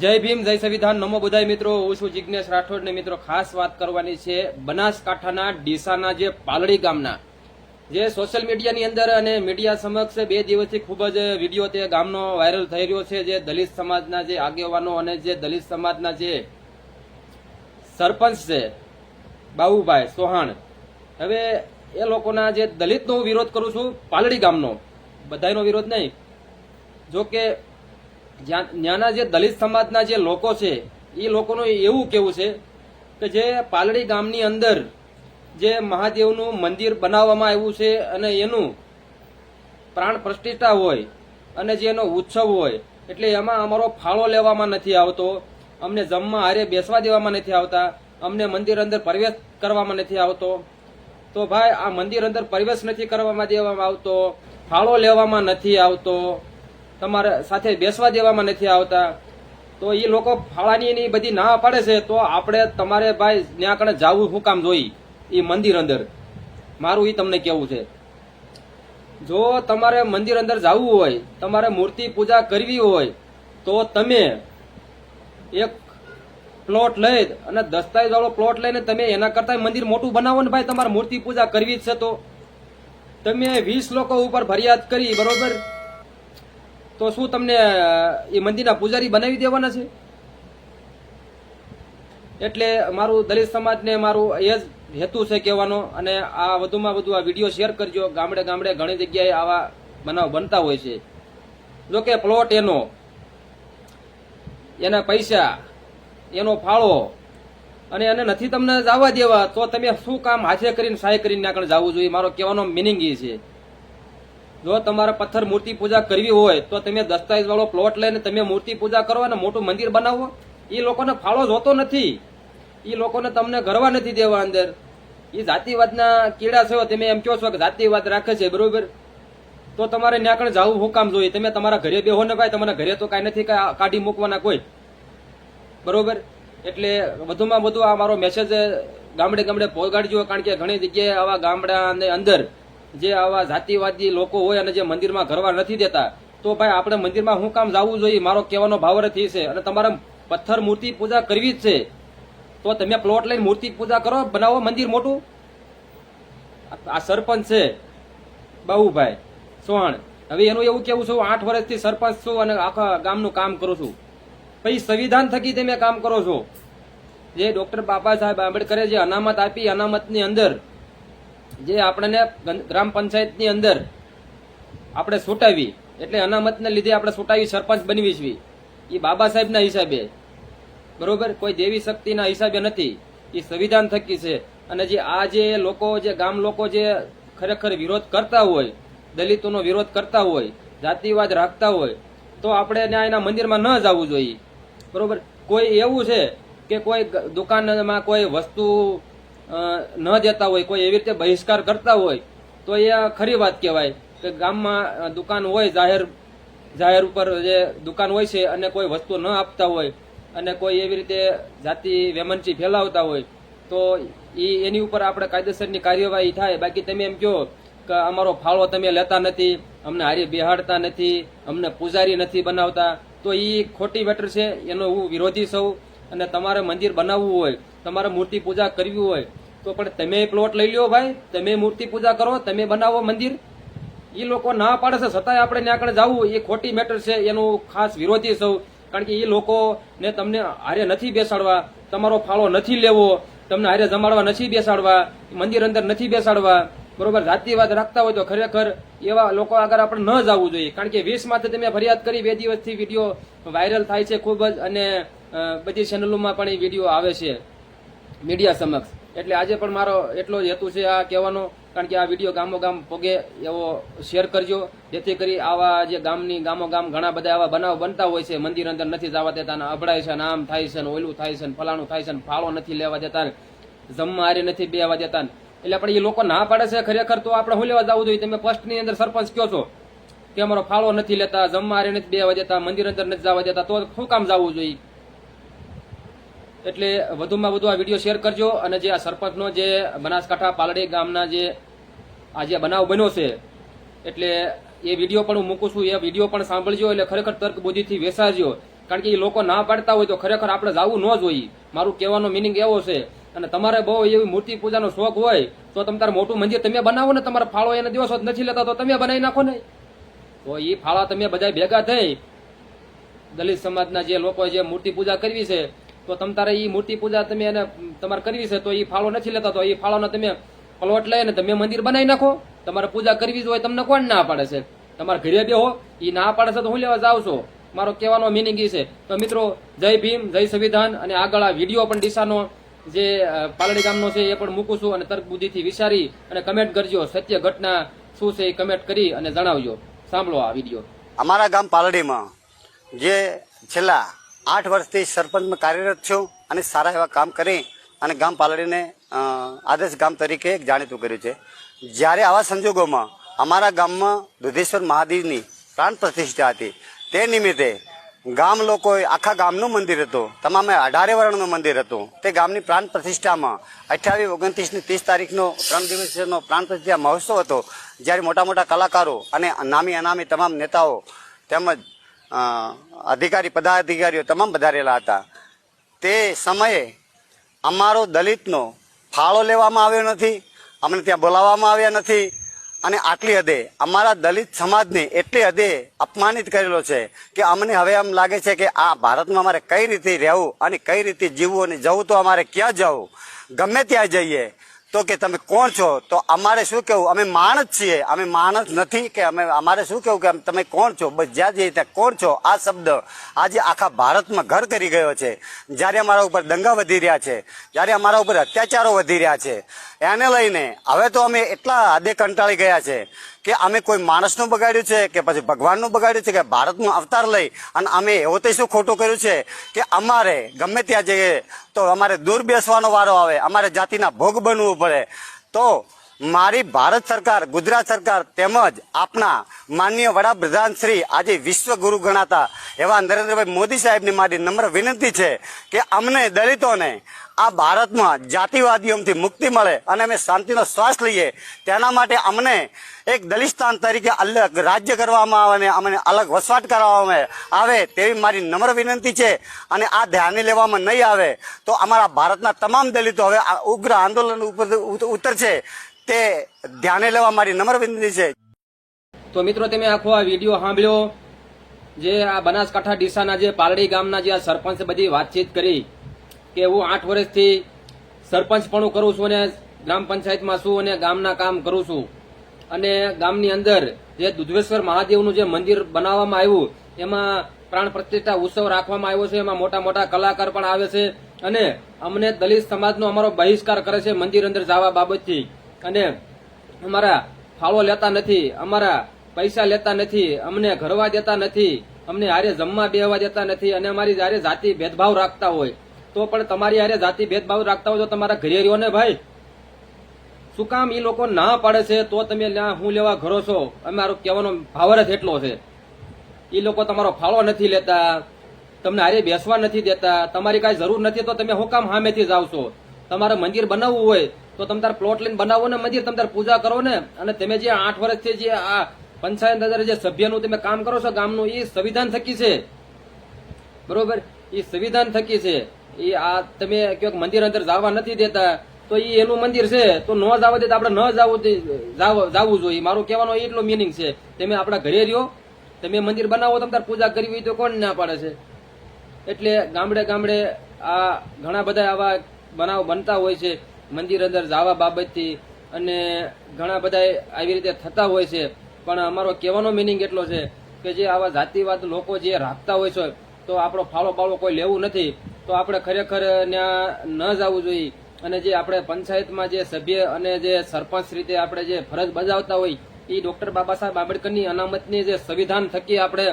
જય ભીમ, જય સંવિધાન. નમો બધાય મિત્રો, હું છું જિજ્ઞેશ રાઠોડ ને મિત્રો ખાસ વાત કરવાની છે બનાસકાંઠાના ડીસાના જે પાલડી ગામના. જે સોશિયલ મીડિયાની અંદર અને મીડિયા સમક્ષ બે દિવસથી ખૂબ જ વીડિયો તે ગામનો વાયરલ થઈ રહ્યો છે. જે દલિત સમાજના જે આગેવાનો અને જે દલિત સમાજના જે સરપંચ છે, બાબુભાઈ સોહાણ. હવે એ લોકોના જે દલિતનો હું વિરોધ કરું છું પાલડી ગામનો. બધાયનો વિરોધ નહીં. જો કે ત્યાંના જે દલિત સમાજના જે લોકો છે, એ લોકોનું એવું કેવું છે કે જે પાલડી ગામની અંદર જે મહાદેવનું મંદિર બનાવવામાં આવ્યું છે અને એનું પ્રાણ પ્રતિષ્ઠા હોય અને જે એનો ઉત્સવ હોય, એટલે એમાં અમારો ફાળો લેવામાં નથી આવતો, અમને જમવા હારે બેસવા દેવામાં નથી આવતા, અમને મંદિર અંદર પ્રવેશ કરવામાં નથી આવતો. તો ભાઈ, આ મંદિર અંદર પ્રવેશ નથી કરવામાં દેવામાં આવતો, ફાળો લેવામાં નથી આવતો. તમારે સાથે બેસવા દેવામાં નથી આવતા. તો એ લોકો ફાળાની એની બધી ના પાડે છે, તો આપણે તમારે ભાઈ ત્યાં કણે જવું શું કામ જોઈ? એ મંદિર અંદર. મારું એ તમને કેવું છે. જો તમારે મંદિર અંદર જવું હોય, તમારે મૂર્તિ પૂજા કરવી હોય, તો તમે એક પ્લોટ લઈ અને દસ્તાવેજ વાળો પ્લોટ લઈને તમે એના કરતા મંદિર મોટું બનાવો ને ભાઈ, તમારે મૂર્તિ પૂજા કરવી જ છે તો. તમે વીસ લોકો ઉપર ફરિયાદ કરી, બરોબર? તો શું તમને, એ મંદિરના પૂજારી બનાવી દેવાના છે? એટલે મારું દલિત સમાજને મારું એ જ હેતુ છે કહેવાનો, અને આ વધુમાં વધુ આ વીડિયો શેર કરજો. ગામડે ગામડે ઘણી જગ્યાએ આવા બનાવ બનતા હોય છે. જો કે પ્લોટ એનો. એના પૈસા, એનો ફાળો, અને એને નથી તમને જવા દેવા, તો તમે શું કામ હાથે કરીને સહાય કરીને આગળ જવું જોઈએ? મારો કહેવાનો મિનિંગ એ છે. જો તમારે પથ્થર મૂર્તિ પૂજા કરવી હોય, તો તમે દસ્તાવેજ વાળો પ્લોટ લઈને તમે મૂર્તિ પૂજા કરો અને મોટું મંદિર બનાવો. એ લોકોને ફાળો જોતો નથી. એ લોકોને તમને ગરવા નથી દેવા અંદર. એ જાતિવાદના કીડા છો, તમે એમ કહો છો કે જાતિવાદ રાખે છે, બરોબર? તો તમારે ન્યાકણ જવું હું કામ જોઈએ? તમે તમારા ઘરે બેહો ને ભાઈ, તમારા ઘરે તો કાંઈ નથી કાઢી મૂકવાના કોઈ. બરોબર? એટલે વધુમાં વધુ આ મારો મેસેજ ગામડે ગામડે પહોંચાડજો, કારણ કે ઘણી જગ્યાએ આવા ગામડાની અંદર જે આવા જાતિવાદી લોકો હોય અને જે મંદિરમાં ઘરવા નથી દેતા, તો ભાઈ આપણે મંદિરમાં શું કામ જવું જોઈએ? મારો કહેવાનો ભાવરથ નથી છે. અને તમારે પથ્થર મૂર્તિ પૂજા કરવી જ છે. તો તમે પ્લોટ લઈને મૂર્તિ પૂજા કરો, બનાવો મંદિર મોટું? આ સરપંચ છે. બાબુભાઈ સોહણ, હવે એનું એવું કેવું છું આઠ વર્ષથી સરપંચ છું અને આખા ગામનું કામ કરું છું. પછી સંવિધાન થકી તમે કામ કરો છો. જે ડોક્ટર બાબા સાહેબ આંબેડકરે જે અનામત આપી, અનામતની અંદર જે આપણને ગ્રામ પંચાયતની અંદર આપણે છૂટાવી એટલે અનામતને લીધે આપણે છૂટાવી સરપંચ બનવી એ બાબા સાહેબના હિસાબે. બરોબર? કોઈ દેવી શક્તિના હિસાબે નથી. એ સંવિધાન થકી છે. અને જે આ જે લોકો, જે ગામ લોકો જે ખરેખર વિરોધ કરતા હોય, દલિતોનો વિરોધ કરતા હોય, જાતિવાદ રાખતા હોય, તો આપણે એના મંદિરમાં ન જવું જોઈએ. બરોબર? કોઈ એવું છે કે કોઈ દુકાનમાં કોઈ વસ્તુ ન દેતા હોય, કોઈ એવી રીતે બહિષ્કાર કરતા હોય, તો એ ખરી વાત કહેવાય કે ગામમાં દુકાન હોય, જાહેર જાહેર ઉપર જે દુકાન હોય છે અને કોઈ વસ્તુ ન આપતા હોય અને કોઈ એવી રીતે જાતિ વેમનચી ફેલાવતા હોય, તો એ એની ઉપર આપણે કાયદેસરની કાર્યવાહી થાય. બાકી તમે એમ કહો કે અમારો ફાળો તમે લેતા નથી, અમને હારી બિહાડતા નથી, અમને પૂજારી નથી બનાવતા, તો એ ખોટી બેટર છે. એનો હું વિરોધી સૌ અને તમારે મંદિર બનાવવું હોય તમારે મૂર્તિ પૂજા કરવી હોય, તો પણ તમે પ્લોટ લઈ લ્યો ભાઈ. તમે મૂર્તિ પૂજા કરો, તમે બનાવો મંદિર. એ લોકો ના પાડે છે, છતાંય આપણે ત્યાં આગળ જવું, એ ખોટી મેટર છે, એનું ખાસ વિરોધી સૌ કારણ કે એ લોકોને તમને હારે નથી બેસાડવા, તમારો ફાળો નથી લેવો, તમને હારે જમાડવા નથી બેસાડવા, મંદિર અંદર નથી બેસાડવા. બરોબર જાતિવાદ રાખતા હોય તો ખરેખર એવા લોકો આગળ આપણે ન જવું જોઈએ. કારણ કે વીસમાંથી તમે ફરિયાદ કરી, બે દિવસથી વીડિયો વાયરલ થાય છે ખૂબ જ, અને બધી ચેનલોમાં પણ એ વીડિયો આવે છે. મીડિયા સમક્ષ. એટલે આજે પણ મારો એટલો જ હેતુ છે આ કહેવાનો, કારણ કે આ વીડિયો ગામો ગામ પોગે એવો શેર કરજો. જેથી કરી આવા જે ગામની ગામો ગામ ઘણા બધા આવા બનાવ બનતા હોય છે. મંદિર અંદર નથી જવા દેતા અભડાય છે આમ થાય છે ઓયલું થાય છે ફલાણું થાય છે ફાળો નથી લેવા દેતા જમવા હારે નથી બેવા દેતા એટલે આપણે એ લોકો ના પાડે છે ખરેખર તો આપણે શું લેવા જવું જોઈએ? તમે ફર્સ્ટની અંદર સરપંચ કયો છો કે અમારો ફાળો નથી લેતા, જમવા હારે નથી બેવા દેતા, મંદિર અંદર નથી જવા દેતા, તો શું કામ જવું જોઈએ? એટલે વધુમાં વધુ આ વીડિયો શેર કરજો અને જે આ સરપંચનો જે બનાસકાંઠા પાલડી ગામના જે આ જે બનાવ બન્યો છે, એટલે એ વીડિયો પણ હું મૂકું છું, એ વીડિયો પણ સાંભળજો એટલે ખરેખર તર્ક બુદ્ધિથી વેસાજો. કારણ કે એ લોકો ના પાડતા હોય તો ખરેખર આપણે જવું ન જોઈએ. મારું કહેવાનો મિનિંગ એવો છે, અને તમારે બહુ એવી મૂર્તિ પૂજાનો શોખ હોય, તો તમે તારે મોટું મંદિર તમે બનાવો ને, તમારે ફાળો એને દિવસો નથી લેતા, તો તમે બનાવી નાખો ને. તો એ ફાળા તમે બધા ભેગા થઈ, દલિત સમાજના જે લોકો જે મૂર્તિ પૂજા કરવી છે તો તમ તારે એ મૂર્તિ પૂજા તમે એને તમારે કરવી છે, તો એ ફાળો નથી લેતા, તો એ ફાળોને તમે પ્લોટ લઈને તમે મંદિર બનાવી નાખો. તમારે પૂજા કરવી જ હોય, તમને કોણ ના પાડે છે? તમારે ઘરે બેહો એ ના પાડે છે તો હું લેવા જાવ છો? મારો કહેવાનો મિનિંગ એ છે. તો મિત્રો, જય ભીમ, જય સંવિધાન, અને આગળ આ વીડિયો પણ દિશાનો જે પાલડી ગામનો છે એ પણ મૂકું છું, અને તર્ક બુદ્ધિથી વિચારી અને કમેન્ટ કરજો. સત્ય ઘટના શું છે એ કમેન્ટ કરી અને જણાવજો. સાંભળો આ વીડિયો. અમારા ગામ પાલડીમાં જે છેલ્લા આઠ વર્ષથી સરપંચમાં કાર્યરત છું અને સારા એવા કામ કરી અને ગામ પાલડીને આદર્શ ગામ તરીકે જાણીતું કર્યું છે. જ્યારે આવા સંજોગોમાં અમારા ગામમાં દુધેશ્વર મહાદેવની પ્રાણ પ્રતિષ્ઠા હતી, તે નિમિત્તે ગામ લોકોએ આખા ગામનું મંદિર હતું, તમામે અઢારે વર્ણનું મંદિર હતું. તે ગામની પ્રાણ પ્રતિષ્ઠામાં અઠ્યાવીસ ઓગણત્રીસની ત્રીસ તારીખનો ત્રણ દિવસનો પ્રાણ પ્રતિષ્ઠા મહોત્સવ હતો, જ્યારે મોટા મોટા કલાકારો અને નામી અનામી તમામ નેતાઓ તેમજ અધિકારી પદાધિકારીઓ તમામ વધારેલા હતા તે સમયે અમારો દલિતનો ફાળો લેવામાં આવ્યો નથી અમને ત્યાં બોલાવવામાં આવ્યા નથી અને આટલી હદે અમારા દલિત સમાજને એટલી હદે અપમાનિત કરેલો છે કે અમને હવે એમ લાગે છે કે આ ભારતમાં અમારે કઈ રીતે રહેવું અને કઈ રીતે જીવવું અને જવું તો અમારે ક્યાં જવું ગમે ત્યાં જઈએ તો કે તમે કોણ છો? તો અમારે શું કેવું? અમે માણસ છીએ. અમે માણસ નથી કે અમે અમારે શું કેવું કે તમે કોણ છો? બસ જ્યાં જઈએ ત્યાં કોણ છો? આ શબ્દ આજે આખા ભારતમાં ઘર કરી ગયો છે. જ્યારે અમારા ઉપર દંગા વધી રહ્યા છે, જ્યારે અમારા ઉપર અત્યાચારો વધી રહ્યા છે. એને લઈને હવે તો અમે એટલા હદે કંટાળી ગયા છે કે અમે કોઈ માણસનું બગાડ્યું છે, કે પછી ભગવાનનું બગાડ્યું છે, કે ભારતનું અવતાર લઈ અને અમે એવો તે શું ખોટું કર્યું છે કે અમારે ગમે ત્યાં જઈએ તો અમારે દૂર બેસવાનો વારો આવે. અમારે જાતિના ભોગ બનવું પડે. તો મારી ભારત સરકાર, ગુજરાત સરકાર તેમજ આપના માનનીય વડાપ્રધાન શ્રી આજે વિશ્વ ગુરુ ગણાતા એવા નરેન્દ્રભાઈ મોદી સાહેબની મારી નમ્ર વિનંતી છે કે અમને દલિતોને આ ભારતમાં જાતિવાદીઓથી મુક્તિ મળે અને અમે શાંતિનો શ્વાસ લઈએ, તેના માટે અમને એક દલિસ્તાન તરીકે અલગ રાજ્ય કરવામાં આવે અને અમને અલગ વસવાટ કરવામાં આવે તેવી મારી નમ્ર વિનંતી છે અને આ ધ્યાને લેવામાં નહીં આવે તો અમારા ભારતના તમામ દલિતો હવે ઉગ્ર આંદોલન ઉપર ઉત- ઉતરશે તે ધ્યાને લેવા મારી નમ્ર વિનંતી છે. તો મિત્રો તમે આખો આ વીડિયો સાંભળ્યો, જે આ બનાસકાંઠા ડીસાના જે પાલડી ગામના જે આ સરપંચ બધી વાતચીત કરી કે હું આઠ વર્ષથી સરપંચ પણ કરું છું અને ગ્રામ પંચાયતમાં છું અને ગામના કામ કરું છું. અને ગામની અંદર જે દુધવેશ્વર મહાદેવનું જે મંદિર બનાવવામાં આવ્યું, એમાં પ્રાણ પ્રતિષ્ઠા ઉત્સવ રાખવામાં આવ્યો છે, એમાં મોટા મોટા કલાકાર પણ આવે છે અને અમને દલિત સમાજનો અમારો બહિષ્કાર કરે છે મંદિર અંદર જવા બાબતથી. અને અમારા ફાળો લેતા નથી, અમારા પૈસા લેતા નથી, અમને ઘરવા દેતા નથી, અમને હારે જમવા બેહવા દેતા નથી અને અમારી હારે જાતિ ભેદભાવ રાખતા હોય. તો પણ તમારી હારે જાતિ ભેદભાવ રાખતા હોય તો તમારા ઘરે ભાઈ, શું કામ એ લોકો ના પાડે છે? તો તમે હું લેવા ઘરો છો? અમારો કહેવાનો ભાવર જ એટલો છે. એ લોકો તમારો ફાળો નથી લેતા, તમને હારે બેસવા નથી દેતા, તમારી કાંઈ જરૂર નથી, તો તમે હું કામ સામેથી જાવ છો? તમારે મંદિર બનાવવું હોય, તો તમે તાર પ્લોટ લઈને બનાવો ને મંદિર, તમે તાર પૂજા કરો ને. અને તમે જે આઠ વર્ષથી જે આ પંચાયત અંદર જે સભ્યનું તમે કામ કરો છો ગામનું એ સંવિધાન થકી છે. બરોબર? એ સંવિધાન થકી છે. એ આ તમે કયો મંદિર અંદર જવા નથી દેતા, તો એ એનું મંદિર છે, તો ન જવા દેતા આપણે ન જવું જવું જોઈએ. મારું કહેવાનો એટલો મિનિંગ છે. તમે આપણા ઘરે રહ્યો, તમે મંદિર બનાવો, તમે પૂજા કરવી હોય તો કોણ ના પાડે છે? એટલે ગામડે ગામડે આ ઘણા બધા આવા બનાવ બનતા હોય છે, મંદિર અંદર જવા બાબતથી. અને ઘણા બધા આવી રીતે થતા હોય છે. પણ અમારો કહેવાનો મિનિંગ એટલો છે કે જે આવા જાતિવાદ લોકો જે રાખતા હોય છે તો આપણો ફાળો બાળો કોઈ લેવું નથી, તો આપણે ખરેખર ત્યાં ન જવું જોઈએ. અને જે આપણે પંચાયતમાં જે સભ્ય અને જે સરપંચ રીતે આપણે જે ફરજ બજાવતા હોય એ ડોક્ટર બાબા સાહેબ આંબેડકરની અનામતની જે સંવિધાન થકી આપણે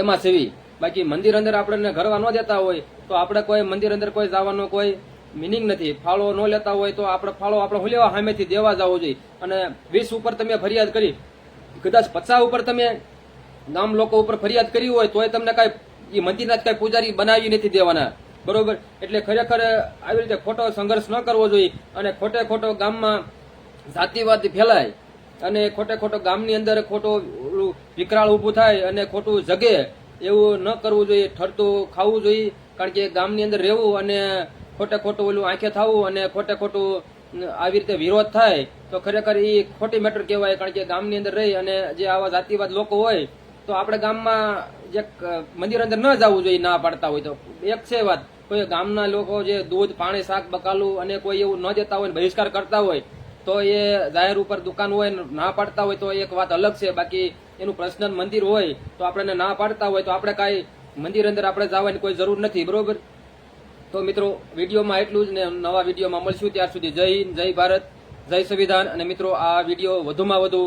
એમાં સેવી. બાકી મંદિર અંદર આપણને ઘરવા ન દેતા હોય, તો આપણે કોઈ મંદિર અંદર કોઈ જવાનો કોઈ મિનિંગ નથી. ફાળો ન લેતા હોય તો આપણે ફાળો આપણે હું લેવા સામેથી દેવા જવો જોઈએ. અને વીસ ઉપર તમે ફરિયાદ કરી, કદાચ પચાસ ઉપર તમે ગામ લોકો ઉપર ફરિયાદ કરી હોય, તોય તમને કાંઈ એ મંદિરના જ કાંઈ પૂજારી બનાવી નથી દેવાના. બરોબર? એટલે ખરેખર આવી રીતે ખોટો સંઘર્ષ ન કરવો જોઈએ અને ખોટે ખોટો ગામમાં જાતિવાદ ફેલાય અને ખોટે ખોટો ગામની અંદર ખોટો વિકરાળ ઊભું થાય અને ખોટું જગે એવું ન કરવું જોઈએ, ઠરતું ખાવું જોઈએ, કારણ કે ગામની અંદર રહેવું અને ખોટે ખોટું ઓલું આંખે થવું અને ખોટે ખોટું આવી રીતે વિરોધ થાય, તો ખરેખર એ ખોટી મેટર કહેવાય, કારણ કે ગામની અંદર રહી અને જે આવા જાતિવાદ લોકો હોય તો આપણે ગામમાં જે મંદિર અંદર ન જવું જોઈએ, ના પાડતા હોય તો. એક છે વાત. કોઈ ગામના લોકો જે દૂધ, પાણી, શાક, બકાલું અને કોઈ એવું ન દેતા હોય બહિષ્કાર કરતા હોય, તો એ જાહેર ઉપર દુકાન હોય ના પાડતા હોય તો એક વાત અલગ છે. બાકી એનું પર્સનલ મંદિર હોય તો આપણે ના પાડતા હોય તો આપણે કાંઈ મંદિર અંદર આપણે જવાની કોઈ જરૂર નથી, બરોબર? તો મિત્રો, વિડીયોમાં એટલું જ ને નવા વિડીયોમાં મળશું. ત્યાર સુધી જય હિન્દ, જય ભારત, જય સંવિધાન. અને મિત્રો, આ વીડિયો વધુમાં વધુ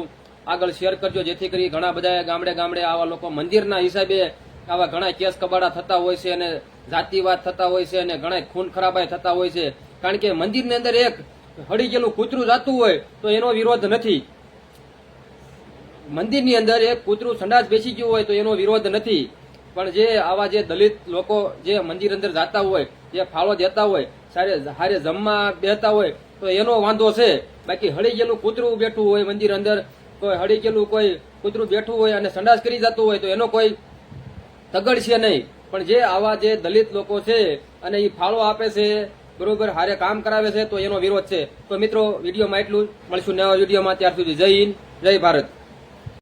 આગળ શેર કરજો, જેથી કરી ઘણા બધા ગામડે ગામડે આવા લોકો મંદિરના હિસાબે આવા ઘણા કેસ કબાડા થતા હોય છે અને જાતિવાદ થતા હોય છે અને ઘણા ખૂન ખરાબાઈ થતા હોય છે. કારણ કે મંદિરની અંદર એક હળી ગયેલું કૂતરું જાતું હોય તો એનો વિરોધ નથી. મંદિરની અંદર એક કૂતરું સંડાસ બેસી ગયું હોય તો એનો વિરોધ નથી. પણ જે આવા જે દલિત લોકો જે મંદિર અંદર જાતા હોય, જે ફાળો દેતા હોય, સારે હારે જમવા બેહતા હોય, તો એનો વાંધો છે. બાકી હળી ગયેલું કૂતરું બેઠું હોય મંદિર અંદર કોઈ હળી કોઈ કૂતરું બેઠું હોય અને સંડાસ કરી જતું હોય તો એનો કોઈ તગડ છે નહીં. પણ જે આવા જે દલિત લોકો છે અને એ ફાળો આપે છે, બરોબર, હારે કામ કરાવે છે, તો એનો વિરોધ છે. તો મિત્રો, વિડીયોમાં એટલું મળશું નવા વિડીયોમાં. ત્યાર સુધી જય હિન્દ, જય ભારત.